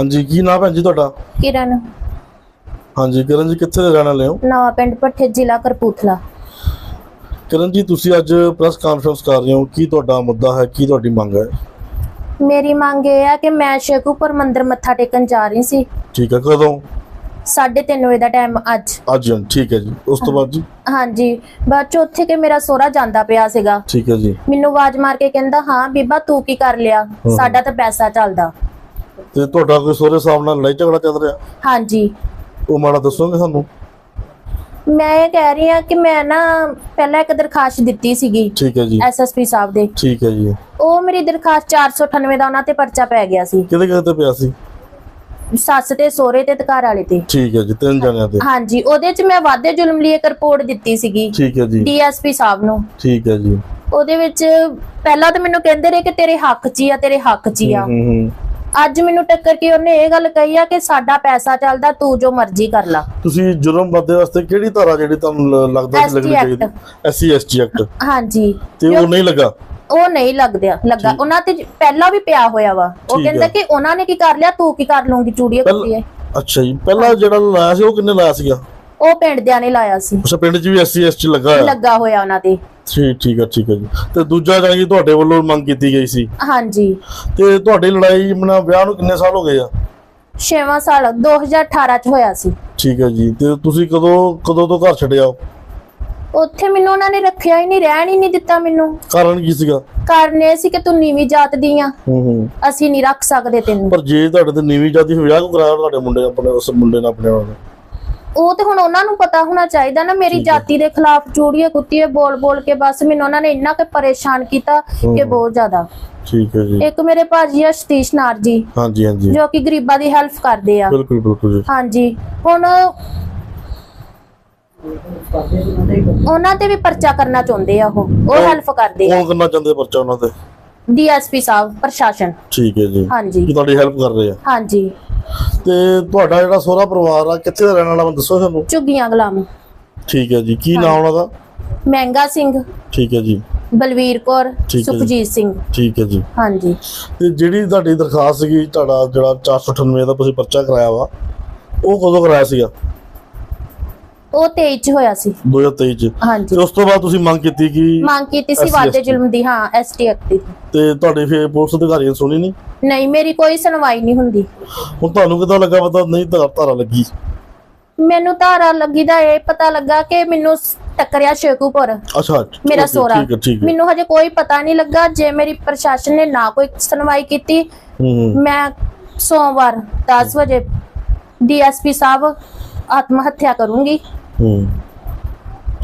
ਹਾਂਜੀ ਕੀ ਨਾਮ ਹੈ ਜੀ ਤੁਹਾਡਾ? ਕਿਰਨ। ਹਾਂਜੀ ਕਿਰਨ ਜੀ ਕਿੱਥੇ ਦੇ ਰਹਿਣ ਵਾਲੇ ਹੋ? ਨਵਾਂ ਪਿੰਡ ਭੱਠੇ ਜ਼ਿਲ੍ਹਾ ਕਰਪੂਥਲਾ ਕਿਰਨ ਜੀ ਤੁਸੀਂ ਅੱਜ ਪ੍ਰੈਸ ਕਾਨਫਰੰਸ ਕਰ ਰਹੇ ਹੋ। ਕੀ ਤੁਹਾਡਾ ਮੁੱਦਾ ਹੈ? ਕੀ ਤੁਹਾਡੀ ਮੰਗ ਹੈ? ਮੇਰੀ ਮੰਗ ਇਹ ਹੈ ਕਿ ਮੈਂ ਸ਼ੇਖੂਪੁਰ ਮੰਦਿਰ ਮੱਥਾ ਟੇਕਣ ਜਾ ਰਹੀ ਸੀ। ਠੀਕ ਹੈ ਕਦੋਂ? 3:30 ਵਜੇ ਦਾ ਟਾਈਮ ਅੱਜ। ਅੱਜ ਠੀਕ ਹੈ ਜੀ। ਉਸ ਤੋਂ ਬਾਅਦ ਜੀ? ਹਾਂਜੀ ਬਾਅਦ ਚ ਉੱਥੇ ਕਿ ਮੇਰਾ ਸੋਹਰਾ ਜਾਂਦਾ ਪਿਆ ਸੀਗਾ। ਠੀਕ ਹੈ ਜੀ। ਮੈਨੂੰ ਆਵਾਜ਼ ਮਾਰ ਕੇ ਕਹਿੰਦਾ ਹਾਂ ਬੀਬਾ ਤੂੰ ਕੀ ਕਰ ਲਿਆ? ਸਾਡਾ ਤਾਂ ਪੈਸਾ ਚੱਲਦਾ। ਤੇ ਤੁਹਾਡਾ ਕੋਈ ਸੋਹਰੇ ਸਾਹਿਬ ਨਾਲ ਲੜਾਈ ਝਗੜਾ ਚੱਲ ਰਿਹਾ? ਹਾਂਜੀ। ਉਹ ਮਾੜਾ ਦੱਸੋਗੇ ਸਾਨੂੰ? ਮੈਂ ਇਹ ਕਹਿ ਰਹੀ ਹਾਂ ਕਿ ਮੈਂ ਨਾ ਪਹਿਲਾਂ ਇੱਕ ਦਰਖਾਸਤ ਦਿੱਤੀ ਸੀਗੀ ਠੀਕ ਹੈ ਜੀ। ਐਸਐਸਪੀ ਸਾਹਿਬ ਦੇ। ਠੀਕ ਹੈ ਜੀ। ਉਹ ਮੇਰੀ ਦਰਖਾਸਤ 498 ਦਾ ਉਹਨਾਂ ਤੇ ਪਰਚਾ ਪੈ ਗਿਆ ਸੀ। ਕਿਹਦੇ ਕਿਹਦੇ ਤੇ ਪਿਆ ਸੀ? ਸੱਸ ਤੇ ਸੋਹਰੇ ਤੇ ਤੇ ਘਰ ਵਾਲੇ ਤੇ। ਠੀਕ ਹੈ ਜੀ ਤਿੰਨ ਜਣਿਆਂ ਤੇ। ਹਾਂਜੀ ਉਹਦੇ ਚ ਮੈਂ ਵਾਧੇ ਜ਼ੁਲਮ ਲਈ ਇੱਕ ਰਿਪੋਰਟ ਦਿੱਤੀ ਸੀਗੀ ਠੀਕ ਹੈ ਜੀ। ਡੀਐਸਪੀ ਸਾਹਿਬ ਨੂੰ। ਠੀਕ ਹੈ ਜੀ। ਉਹਦੇ ਵਿੱਚ ਪਹਿਲਾਂ ਤਾਂ ਮੈਨੂੰ ਕਹਿੰਦੇ ਰਹੇ ਕਿ ਤੇਰੇ ਹੱਕ 'ਚ ਹੀ ਆ ਤੇਰੇ ਹੱਕ 'ਚ ਹੀ ਆ। ਹੂੰ ਹੂੰ। ਅੱਜ ਮੈਨੂੰ ਟੱਕਰ ਕੇ ਉਹਨੇ ਇਹ ਗੱਲ ਕਹੀ ਆ ਕਿ ਸਾਡਾ ਪੈਸਾ ਚੱਲਦਾ ਤੂੰ ਜੋ ਮਰਜ਼ੀ ਕਰ ਲਾ। ਤੁਸੀਂ ਜੁਰਮ ਵਾਦੇ ਵਾਸਤੇ ਕਿਹੜੀ ਧਾਰਾ ਜਿਹੜੀ ਤੁਹਾਨੂੰ ਲ- ਲੱਗਦਾ ST ਲੱਗਣੀ ਚਾਹੀਦੀ? ਐਸਸੀ ਐਸਟੀ ਐਕਟ ਹਾਂਜੀ। ਤੇ ਉਹ ਨਹੀਂ ਲੱਗਾ? ਉਹ ਨਹੀਂ ਲੱਗਦਿਆ। ਲੱਗਾ। ਉਹਨਾਂ ਤੇ ਪਹਿਲਾਂ ਵੀ ਪਿਆ ਹੋਇਆ ਵਾ। ਉਹ ਠੀਕ ਕਹਿੰਦਾ ਹੈ। ਕਿ ਉਹਨਾਂ ਨੇ ਕੀ ਕਰ ਲਿਆ? ਤੂੰ ਕੀ ਕਰ ਲੂੰਗੀ ਚੂੜੀਆਂ ਕੁੱਤੀਏ ਅੱਛਾ ਜੀ। ਪਹਿਲਾਂ ਜਿਹੜਾ ਲਾਇਆ ਸੀ ਉਹ ਕਿੰਨੇ ਲਾਇਆ ਸੀਗਾ? ਉਹ ਪਿੰਡ ਦਿਆਂ ਨੇ ਲਾਇਆ ਸੀ। ਅੱਛਾ ਪਿੰਡ 'ਚ ਵੀ ਐਸਸੀ ਐਸਟੀ ਲੱਗਾ ਹੋਇਆ। ਲੱਗਾ ਹੋਇਆ ਉਹਨਾਂ ਤੇ। ਠੀਕ ਠੀਕ ਹੈ ਠੀਕ ਹੈ ਜੀ। ਤੇ ਦੂਜਾ ਜਾਨੀ ਕਿ ਤੁਹਾਡੇ ਵੱਲੋਂ ਮੰਗ ਕੀਤੀ ਗਈ ਸੀ। ਹਾਂਜੀ। ਤੇ ਤੁਹਾਡੀ ਲੜਾਈ ਮਨਾ ਵਿਆਹ ਨੂੰ ਕਿੰਨੇ ਸਾਲ ਹੋ ਗਏ ਆ? 6ਵਾਂ ਸਾਲ 2018 ਚ ਹੋਇਆ ਸੀ। ਠੀਕ ਹੈ ਜੀ। ਤੇ ਤੁਸੀਂ ਕਦੋਂ ਕਦੋਂ ਤੋਂ ਘਰ ਛੱਡਿਆ? ਉੱਥੇ ਮੈਨੂੰ ਉਹਨਾਂ ਨੇ ਰੱਖਿਆ ਹੀ ਨਹੀਂ ਰਹਿਣ ਹੀ ਨਹੀਂ ਦਿੱਤਾ ਮੈਨੂੰ। ਕਾਰਨ ਕੀ ਸੀਗਾ? ਕਾਰਨ ਇਹ ਸੀ ਕਿ ਤੂੰ ਨੀਵੀਂ ਜਾਤ ਦੀ ਆ। ਹੂੰ ਹੂੰ। ਅਸੀਂ ਨਹੀਂ ਰੱਖ ਸਕਦੇ ਤੈਨੂੰ। ਪਰ ਜੇ ਤੁਹਾਡੇ ਤੇ ਨੀਵੀਂ ਜਾਤੀ ਵਿਆਹ ਕਿਉਂ ਕਰਾਇਆ ਤੁਹਾਡੇ ਮੁੰਡੇ ਆਪਣੇ ਉਸ ਮੁੰਡੇ ਨਾਲ ਆਪਣੇ ਨਾਲ ਉਹ ਤੇ ਹੁਣ ਉਹਨਾਂ ਨੂੰ ਪਤਾ ਹੋਣਾ ਚਾਹੀਦਾ ਨਾ ਮੇਰੀ ਜਾਤੀ ਦੇ ਖਿਲਾਫ ਚੂੜੀਏ ਕੁੱਤੀਏ ਬੋਲ ਬੋਲ ਕੇ ਬਸ ਮੈਨੂੰ ਉਹਨਾਂ ਨੇ ਇੰਨਾ ਕਿ ਪਰੇਸ਼ਾਨ ਕੀਤਾ ਕਿ ਬਹੁਤ ਜ਼ਿਆਦਾ। ਠੀਕ ਹੈ ਜੀ। ਇੱਕ ਮੇਰੇ ਭਾਜੀ ਆ ਸਤੀਸ਼ ਨਾਰ ਜੀ ਹਾਂਜੀ ਹਾਂਜੀ। ਜੋ ਕਿ ਗਰੀਬਾਂ ਦੀ ਹੈਲਪ ਕਰਦੇ ਆ। ਬਿਲਕੁਲ ਬਿਲਕੁਲ ਜੀ। ਹਾਂਜੀ ਹੁਣ ਉਹਨਾਂ ਤੇ ਵੀ ਪਰਚਾ ਕਰਨਾ ਚਾਹੁੰਦੇ ਆ ਉਹ ਉਹ ਹੈਲਪ ਕਰਦੇ ਆ। ਕੌਣ ਕਰਨਾ ਚਾਹੁੰਦੇ ਪਰਚਾ ਉਹਨਾਂ ਤੇ। ਡੀਐਸਪੀ ਸਾਹਿਬ ਪ੍ਰਸ਼ਾਸਨ। ਠੀਕ ਹੈ ਜੀ। ਹਾਂਜੀ। ਤੁਹਾਡੀ ਹੈਲਪ ਕਰ ਰਹੇ ਆ। ਹਾਂਜੀ। ਤੇ ਤੁਹਾਡਾ ਜਿਹੜਾ ਸਹੁਰਾ ਪਰਿਵਾਰ ਆ ਕਿੱਥੇ ਦਾ ਰਹਿਣ ਵਾਲਾ ਮੈਨੂੰ ਦੱਸੋ ਸਾਨੂੰ? ਝੁੱਗੀਆਂ ਗੁਲਾਮ। ਠੀਕ ਹੈ ਜੀ ਕੀ ਨਾਮ ਉਹਨਾਂ ਦਾ ਮਹਿੰਗਾ ਸਿੰਘ। ਠੀਕ ਹੈ ਜੀ। ਬਲਵੀਰ ਕੌਰ ਠੀਕ ਹੈ ਜੀ। ਸੁਖਜੀਤ ਸਿੰਘ। ਠੀਕ ਹੈ ਜੀ। ਹਾਂਜੀ। ਤੇ ਜਿਹੜੀ ਤੁਹਾਡੀ ਦਰਖਾਸਤ ਸੀਗੀ ਤੁਹਾਡਾ ਜਿਹੜਾ 498 ਦਾ ਤੁਸੀਂ ਪਰਚਾ ਕਰਾਇਆ ਵਾ ਉਹ ਕਦੋਂ ਕਰਾਇਆ ਸੀਗਾ? ਉਹ 23 ਚ ਹੋਇਆ ਸੀ। 2023 ਚ। ਹਾਂਜੀ। ਤੇ ਉਸ ਤੋਂ ਬਾਅਦ ਤੁਸੀਂ ਮੰਗ ਕੀਤੀ ਕਿ ਮੰਗ ਕੀਤੀ ਸੀ SC ਵਾਦੇ ਜ਼ੁਲਮ ਦੀ ਹਾਂ ਐਸਟੀ ਐਕਟ ਦੀ। ਤੇ ਤੁਹਾਡੇ ਫਿਰ ਪੁਲਿਸ ਅਧਿਕਾਰੀਆਂ ਨੇ ਸੁਣੀ ਨਹੀਂ? ਨਹੀਂ ਮੇਰੀ ਕੋਈ ਸੁਣਵਾਈ ਨਹੀਂ ਹੁੰਦੀ। ਹੁਣ ਤੁਹਾਨੂੰ ਕਿਦਾਂ ਲੱਗਾ ਪਤਾ? ਨਹੀਂ ਧਾਰ ਧਾਰਾ ਲੱਗੀ। ਮੈਨੂੰ ਧਾਰਾ ਲੱਗੀ ਦਾ ਇਹ ਪਤਾ ਲੱਗਾ ਕਿ ਮੈਨੂੰ ਸ- ਟੱਕਰਿਆ ਸ਼ੇਖੂਪੁਰ। ਅੱਛਾ ਮੇਰਾ okay, ਸੋਰਾ ਠੀਕ ਹੈ ਠੀਕ ਹੈ। ਮੈਨੂੰ ਹਜੇ ਕੋਈ ਪਤਾ ਨਹੀਂ ਲੱਗਾ ਜੇ ਮੇਰੀ ਪ੍ਰਸ਼ਾਸਨ ਨੇ ਨਾ ਕੋਈ ਸੁਣਵਾਈ ਕੀਤੀ ਹੂੰ ਮੈਂ ਸੋਮਵਾਰ 10 ਵਜੇ ਡੀਐਸਪੀ ਸਾਹਿਬ ਆਤਮ ਹੱਤਿਆ ਕਰੂੰਗੀ। ਹੂੰ।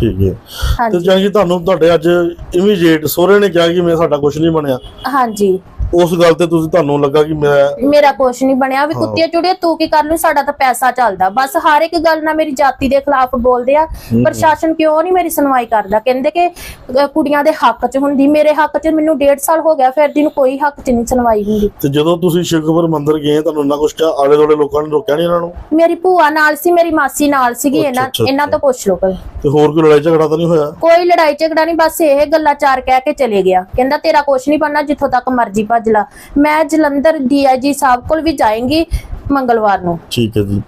ਠੀਕ ਹੈ। ਤੇ ਹਾਂਜੀ। ਕਿ ਤੁਹਾਨੂੰ ਤੁਹਾਡੇ ਅੱਜ ਇਮੀਡੀਏਟ ਸੋਹਰੇ ਨੇ ਕਿਹਾ ਕਿ ਮੈਂ ਸਾਡਾ ਕੁਝ ਨਹੀਂ ਬਣਿਆ। ਹਾਂਜੀ। ਉਸ ਗੱਲ ਤੇ ਤੁਸੀਂ ਤੁਹਾਨੂੰ ਲੱਗਾ ਕਿ ਮੈਂ ਮੇਰਾ ਕੁਛ ਨਹੀਂ ਬਣਿਆ। ਵੀ ਕੁੱਤੀਆਂ ਚੁੜੀਆਂ ਤੂੰ ਕੀ ਕਰ ਲੂ ਸਾਡਾ ਤਾਂ ਪੈਸਾ ਚੱਲਦਾ। ਬਸ ਹਰ ਇੱਕ ਗੱਲ ਨਾਲ ਮੇਰੀ ਜਾਤੀ ਦੇ ਖਿਲਾਫ ਬੋਲਦੇ ਆ। ਪ੍ਰਸ਼ਾਸਨ ਕਿਉਂ ਨਹੀਂ ਮੇਰੀ ਸੁਣਵਾਈ ਕਰਦਾ? ਕਹਿੰਦੇ ਕਿ ਅਹ, ਕੁੜੀਆਂ ਦੇ ਹੱਕ 'ਚ ਹੁੰਦੀ। ਮੇਰੇ ਹੱਕ 'ਚ ਮੈਨੂੰ 1.5 ਸਾਲ ਹੋ ਗਿਆ ਫਿਰ ਜਿਹਨੂੰ ਕੋਈ ਹੱਕ 'ਚ ਨਹੀਂ ਸੁਣਵਾਈ ਹੁੰਦੀ। ਤੇ ਜਦੋਂ ਤੁਸੀਂ ਸ਼ਿਵਖਬਰ ਮੰਦਿਰ ਗਏ ਤੁਹਾਨੂੰ ਇੰਨਾ ਕਿਹਾ? ਆਲੇ ਦੁਆਲੇ ਲੋਕਾਂ ਨੇ ਰੋਕਿਆ ਨਹੀਂ ਇਹਨਾਂ ਨੂੰ? ਮੇਰੀ ਭੂਆ ਨਾਲ ਸੀ ਮੇਰੀ ਮਾਸੀ ਨਾਲ ਸੀਗੀ ਅੱਛਾ, ਇਹਨਾਂ ਅੱਛਾ, ਇਹਨਾਂ ਤੋਂ ਪੁੱਛ ਲਓ ਕੋਈ। ਤੇ ਹੋਰ ਕੋਈ ਲੜਾਈ ਝਗੜਾ ਤਾਂ ਨਹੀਂ ਹੋਇਆ? ਕੋਈ ਲੜਾਈ ਝਗੜਾ ਨਹੀਂ ਬਸ ਇਹ ਗੱਲਾਂ ਚਾਰ ਕਹਿ ਕੇ ਚਲੇ ਗਿਆ। ਕਹਿੰਦਾ ਤੇਰਾ ਕੁਛ ਨਹੀਂ ਬਣਨਾ ਜਿੱਥੋਂ ਤੱਕ ਮਰਜ਼ੀ ਭੱਜ ਲਾ। ਮੈਂ ਜਲੰਧਰ ਡੀਆਈਜੀ ਸਾਹਿਬ ਕੋਲ ਵੀ ਜਾਏਂਗੀ ਮੰਗਲਵਾਰ ਨੂੰ। ਠੀਕ ਹੈ ਜੀ।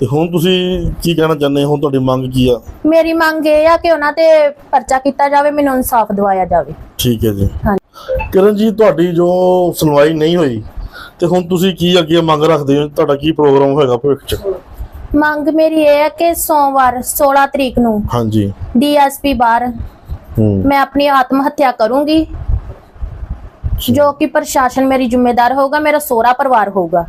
ਤੇ ਹੁਣ ਤੁਸੀਂ ਕੀ ਕਹਿਣਾ ਚਾਹੁੰਦੇ ਹੋ? ਹੁਣ ਤੁਹਾਡੀ ਮੰਗ ਕੀ ਆ? ਮੇਰੀ ਮੰਗ ਇਹ ਆ ਕਿ ਉਹਨਾਂ ਤੇ ਪਰਚਾ ਕੀਤਾ ਜਾਵੇ ਮੈਨੂੰ ਇਨਸਾਫ ਦਿਵਾਇਆ ਜਾਵੇ। ਠੀਕ ਹੈ ਜੀ। ਹਾਂ ਕਿਰਨ ਜੀ ਤੁਹਾਡੀ ਜੋ ਸੁਣਵਾਈ ਨਹੀਂ ਹੋਈ ਤੇ ਹੁਣ ਤੁਸੀਂ ਕੀ ਅੱਗੇ ਮੰਗ ਰੱਖਦੇ ਹੋ? ਤੁਹਾਡਾ ਕੀ ਪ੍ਰੋਗਰਾਮ ਹੋਏਗਾ ਭਵਿੱਖ ਚ? ਮੰਗ ਮੇਰੀ ਇਹ ਹੈ ਕਿ ਸੋਮਵਾਰ 16 ਤਰੀਕ ਨੂੰ ਹਾਂਜੀ। ਡੀਐਸਪੀ ਬਾਹਰ ਹੂੰ। ਮੈਂ ਆਪਣੀ ਆਤਮ ਹੱਤਿਆ ਕਰੂੰਗੀ। ਜੋ ਕਿ ਪ੍ਰਸ਼ਾਸਨ ਮੇਰੀ ਜ਼ਿੰਮੇਦਾਰ ਹੋਊਗਾ ਮੇਰਾ ਸੋਹਰਾ ਪਰਿਵਾਰ ਹੋਊਗਾ।